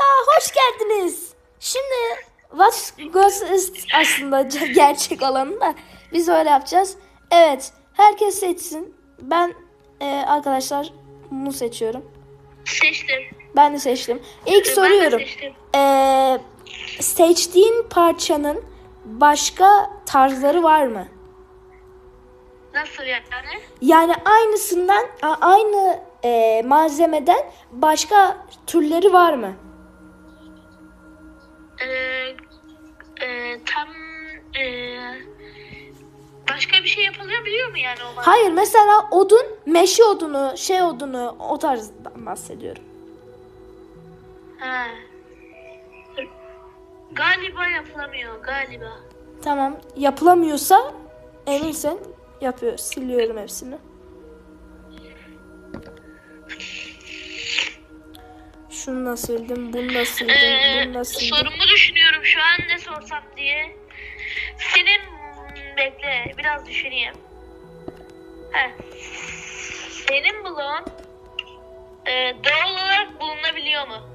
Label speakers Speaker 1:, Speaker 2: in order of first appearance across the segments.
Speaker 1: Kanka hoş geldiniz. Şimdi What Goes is aslında gerçek olanı da biz öyle yapacağız. Evet herkes seçsin. Ben e, arkadaşlar bunu seçiyorum.
Speaker 2: Seçtim.
Speaker 1: Ben de seçtim. İlk
Speaker 2: Ben
Speaker 1: soruyorum.
Speaker 2: seçtim.
Speaker 1: E, seçtiğin parçanın başka tarzları var mı?
Speaker 2: Nasıl yani?
Speaker 1: Yani aynısından aynı e, malzemeden başka türleri var mı?
Speaker 2: Ee, e, tam e, başka bir şey yapılıyor biliyor mu yani o malzeme?
Speaker 1: Hayır mesela odun, meşe odunu, şey odunu o tarzdan bahsediyorum.
Speaker 2: Ha. Galiba yapılamıyor galiba.
Speaker 1: Tamam yapılamıyorsa eminsen yapıyor. Siliyorum hepsini. Şunu da sildim, bunu da sildim,
Speaker 2: Ee,
Speaker 1: bunu da sildim.
Speaker 2: sorumu düşünüyorum şu an ne sorsam diye. Senin bekle biraz düşüneyim. Heh. Senin bloğun e, doğal olarak bulunabiliyor mu?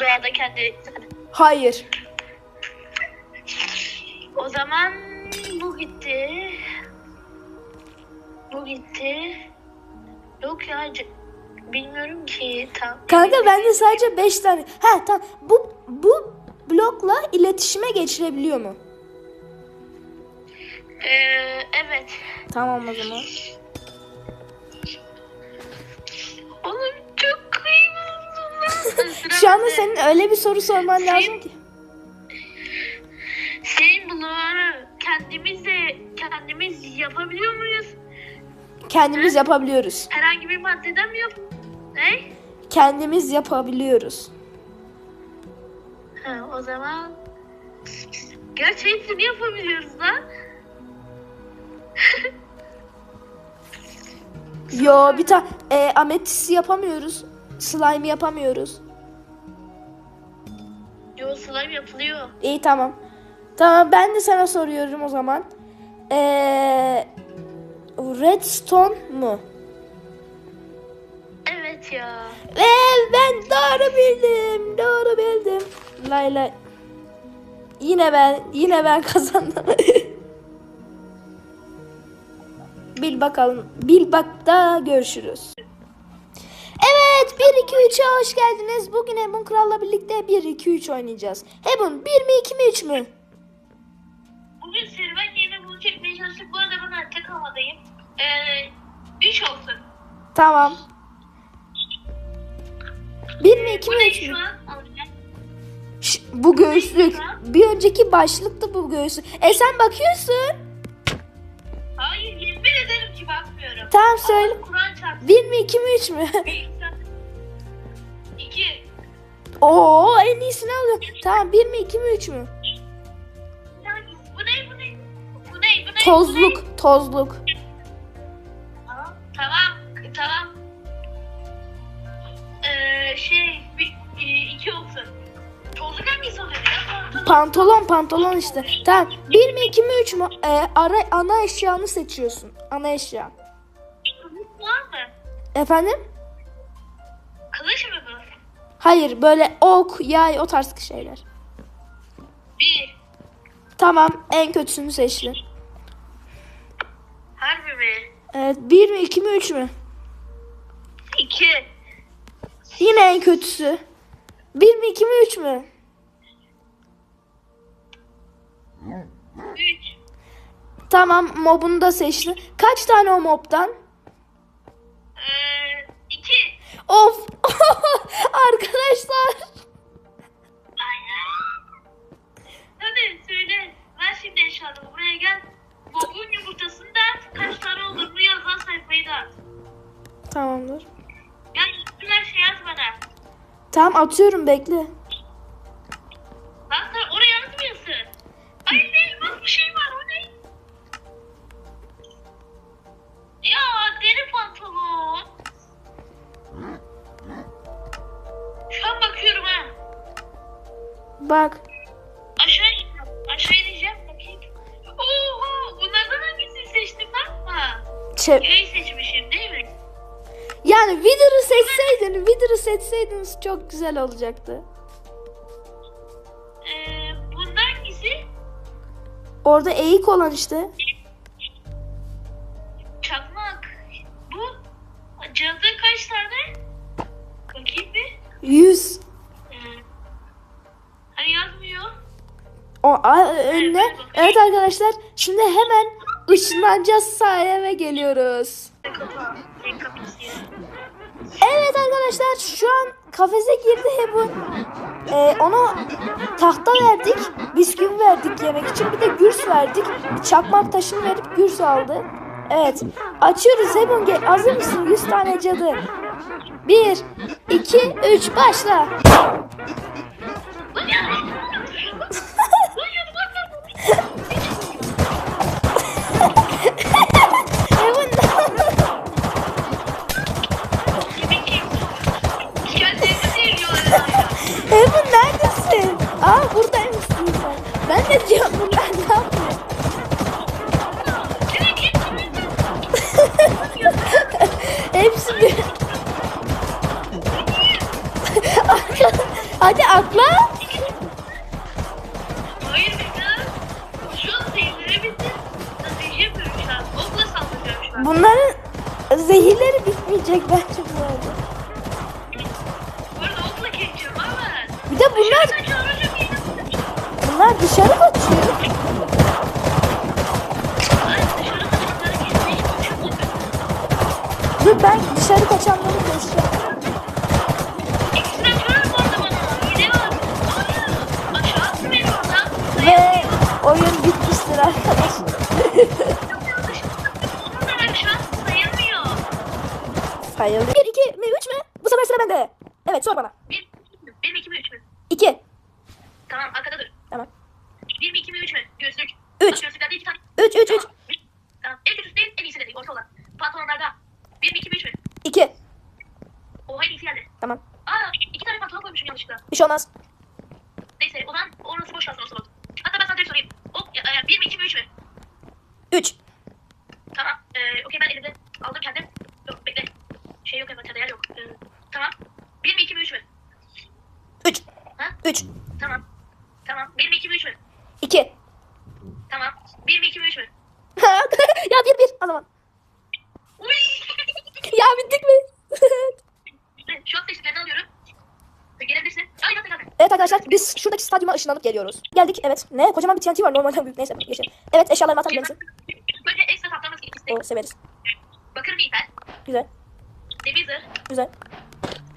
Speaker 2: Doğada kendi
Speaker 1: Hayır.
Speaker 2: O zaman bu gitti. Bu gitti. Yok ya bilmiyorum ki tam.
Speaker 1: Kanka bende sadece 5 tane. Ha tamam. Bu bu blokla iletişime geçirebiliyor mu?
Speaker 2: Ee, evet.
Speaker 1: Tamam o zaman.
Speaker 2: Oğlum çok kıymetli.
Speaker 1: Şu anda senin öyle bir soru sorman lazım ki.
Speaker 2: Senin bloğunu kendimiz de kendimiz yapabiliyor muyuz?
Speaker 1: Kendimiz yapabiliyoruz.
Speaker 2: Herhangi bir maddeden mi yap? Ne?
Speaker 1: Kendimiz yapabiliyoruz.
Speaker 2: Ha, o zaman Gerçi hepsini yapabiliyoruz lan.
Speaker 1: Yo bir tane e, ametisi yapamıyoruz. Slime yapamıyoruz.
Speaker 2: Yo slime yapılıyor.
Speaker 1: İyi tamam. Tamam ben de sana soruyorum o zaman. Ee, redstone mu?
Speaker 2: Ya.
Speaker 1: Ve ben doğru bildim. Doğru bildim. Layla. Yine ben yine ben kazandım. Bil bakalım. Bil bak da görüşürüz. Evet 1 2 3'e hoş geldiniz. Bugün Ebon Kral'la birlikte 1 2 3 oynayacağız. Ebon 1 mi 2 mi 3 mü?
Speaker 2: Bugün serüven yerine bunu çekmeye çalıştık. Bu arada ben tek havadayım. Ee, üç olsun.
Speaker 1: Tamam. 1 mi 2
Speaker 2: Bu
Speaker 1: mi
Speaker 2: ne
Speaker 1: 3
Speaker 2: şu
Speaker 1: mü? Şş, bu göğüslük. Bir önceki başlıkta bu göğüslük. E sen bakıyorsun.
Speaker 2: Hayır yemin ederim ki bakmıyorum.
Speaker 1: Tamam söyle. 1 mi 2 mi 3 mü?
Speaker 2: Bir İki.
Speaker 1: Oo en iyisini alıyorum. Tamam 1 mi 2 mi 3 mü?
Speaker 2: Bu ne? Bu ne bu ne? Bu ne?
Speaker 1: Tozluk, tozluk.
Speaker 2: Şey bir, bir- iki olsun. Tozluk hangisi oluyor ya? Pantolon.
Speaker 1: Pantolon, pantolon işte. Tamam 1 mi 2 mi 3 mü? Ee, ara, ana eşyanı seçiyorsun. Ana eşya.
Speaker 2: Kılıç var mı?
Speaker 1: Efendim?
Speaker 2: Kılıç mı bu?
Speaker 1: Hayır böyle ok, yay o tarz şeyler.
Speaker 2: Bir.
Speaker 1: Tamam en kötüsünü seçtin.
Speaker 2: Harbi mi?
Speaker 1: Evet 1 mi 2 mi 3 mü?
Speaker 2: İki.
Speaker 1: Yine en kötüsü. 1 mi 2 mi 3 mü?
Speaker 2: Üç.
Speaker 1: Tamam mobunu da seçtin. Kaç tane o mobdan?
Speaker 2: Ee, iki.
Speaker 1: Of arkadaşlar.
Speaker 2: Hadi söyle. Ver şimdi eşyalarını buraya gel. Bobun yumurtasını da kaç tane olduğunu yazan sayfayı da. at.
Speaker 1: Tamamdır.
Speaker 2: Üstüne şey yaz bana.
Speaker 1: Tamam atıyorum bekle.
Speaker 2: Lan sen oraya yazmıyorsun. Ay ne bak bir şey var o ne? Ya deri pantolon. Şu an bakıyorum ha.
Speaker 1: Bak.
Speaker 2: Aşağı ineceğim. Aşağı ineceğim bakayım. Oho bunlardan hangisini seçtim? Ha.
Speaker 1: Çe- yani Wither'ı seçseydin, Wither'ı seçseydiniz çok güzel olacaktı.
Speaker 2: Ee, bunda hangisi?
Speaker 1: Orada eğik olan işte.
Speaker 2: Çakmak. Bu cadı kaç tane? Bakayım bir.
Speaker 1: 100.
Speaker 2: Ee, hani yazmıyor.
Speaker 1: O a- önüne. Evet arkadaşlar şimdi hemen ışınlanacağız sahaya ve geliyoruz.
Speaker 2: Kapısı.
Speaker 1: Evet arkadaşlar şu an kafese girdi Hebu. Ee, ona tahta verdik, bisküvi verdik yemek için. Bir de gürs verdik. Bir çakmak taşını verip gürs aldı. Evet. Açıyoruz Hebun. Gel. Hazır mısın? 100 tane cadı. 1, 2, 3 başla.
Speaker 2: Hepsi
Speaker 1: bir... Hadi akla.
Speaker 2: Hayır Mete. Şu an zehirleri bitti. Strateji yapıyorum şu an. Okla saldırıyorum şu an.
Speaker 1: Bunların zehirleri bitmeyecek bence bu arada.
Speaker 2: Bu arada okla geçiyorum ama.
Speaker 1: Bir de bunlar Sayıldı. 1, 2 mi 3 mü? Bu sefer sıra bende. Evet sor bana.
Speaker 2: Bir, bir mi iki mi üç mü?
Speaker 1: 2.
Speaker 2: Tamam arkada dur.
Speaker 1: Tamam.
Speaker 2: Bir mi iki mi üç mü? Gözlük.
Speaker 1: Üç.
Speaker 2: Bak, Gözlüklerde iki tane.
Speaker 1: 3 3 3.
Speaker 2: Tamam. En kötüsü değil en iyisi de değil. Orta olan. Pantolonlarda. Bir mi iki mi üç mü?
Speaker 1: 2.
Speaker 2: Oha en iyisi geldi.
Speaker 1: Tamam.
Speaker 2: Aa iki tane pantolon koymuşum yanlışlıkla.
Speaker 1: Bir şey olmaz.
Speaker 2: Neyse o zaman orası boş kalsın o zaman. Hatta ben sana direkt sorayım. O, ya, ya, bir mi iki mi üç mü?
Speaker 1: 3.
Speaker 2: Tamam. Ee, okey ben elimde aldım kendim. Yok bekle. Şey yok envanterde yer yok. Ee, tamam. Bir mi iki mi üç mü?
Speaker 1: 3.
Speaker 2: Ha?
Speaker 1: 3.
Speaker 2: Tamam. Tamam. Bir mi iki mi üç mü?
Speaker 1: 2.
Speaker 2: Tamam. Bir mi iki mi üç mü?
Speaker 1: ya 1 1 o zaman. Ya bittik mi?
Speaker 2: Şu an seçtiklerini alıyorum. Gelebilirsin. Ay zaten zaten.
Speaker 1: evet arkadaşlar biz şuradaki stadyuma ışınlanıp geliyoruz. Geldik evet. Ne? Kocaman bir TNT var normalden büyük. Neyse geçelim. Evet eşyalarımı atabilir misin?
Speaker 2: Böyle ekstra saptanması gerekirse.
Speaker 1: O severiz.
Speaker 2: Bakır bir iper.
Speaker 1: Güzel.
Speaker 2: Demir zırh.
Speaker 1: Güzel.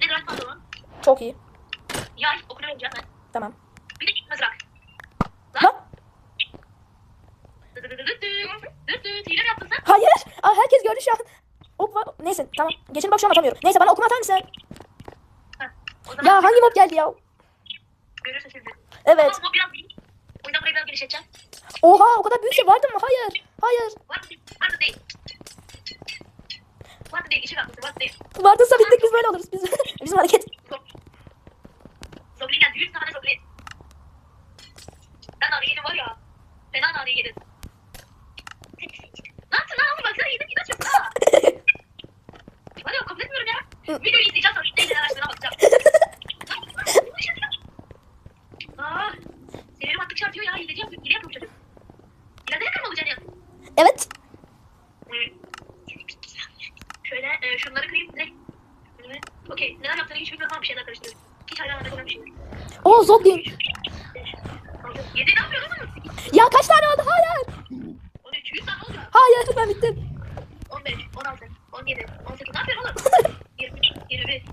Speaker 2: Ne kadar pantolon.
Speaker 1: Çok iyi.
Speaker 2: Yay.
Speaker 1: Tamam.
Speaker 2: Bir de mızrak.
Speaker 1: Lan. Hayır. Aa, herkes gördü şu an. Var. Neyse tamam. Geçelim bak şu an atamıyorum. Neyse bana okuma atar mısın? Ya hangi mob geldi ya?
Speaker 2: şimdi.
Speaker 1: Evet.
Speaker 2: Ama bu biraz büyük. O yüzden burayı biraz genişleteceğim.
Speaker 1: Oha o kadar büyük şey vardı mı? Hayır. Hayır.
Speaker 2: Var mı değil? Var mı değil? İşin atması var mı değil?
Speaker 1: Vardıysa bittik biz böyle oluruz. Biz, bizim hareket.
Speaker 2: Zogli geldi. Yüz tane zogli. Ben nane yedim var ya. Fena nane yedim. Ne yaptın lan oğlum? Baksana yedim ilaç yok ha. Var ya kabul etmiyorum ya. Videoyu izleyeceğim sonra işte açtığına bakacağım. Aa, Sinirim attıkça artıyor ya. Hile yapıyor bu çocuk. İleride yakın mı olacaksın ya?
Speaker 1: Evet.
Speaker 2: Şöyle e, şunları kırayım direkt. Okey. Neler yaptığını hiç bilmiyorum ama bir şeyler karıştırıyorum. Hiç hayran olmadığım bir şey.
Speaker 1: O Zoglin.
Speaker 2: Altı, Yedi ne yapıyorsun oğlum?
Speaker 1: Ya kaç tane oldu? Hayır.
Speaker 2: 13, 100 tane oldu.
Speaker 1: Hayır ben bittim.
Speaker 2: 15, 16, 17, 18 ne yapıyorsun oğlum?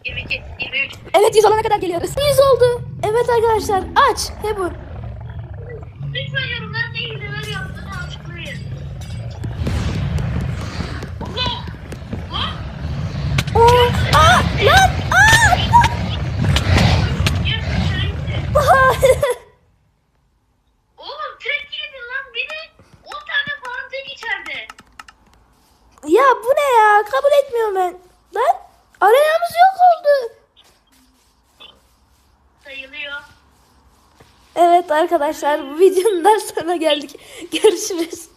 Speaker 2: 20, 21, 22, 23.
Speaker 1: Evet 100 olana kadar geliyoruz. 100 oldu. Evet arkadaşlar aç. Hebu.
Speaker 2: Lütfen yorumlara ne hileler yaptığını açıklayın. Allah!
Speaker 1: Oo. Aa lan.
Speaker 2: Oğlum girdin lan beni. 10 tane falan tek içeride.
Speaker 1: ya bu ne ya? Kabul etmiyorum ben. Lan arenamız yok oldu.
Speaker 2: Sayılıyor.
Speaker 1: Evet arkadaşlar bu videonun da sonuna geldik. Görüşürüz.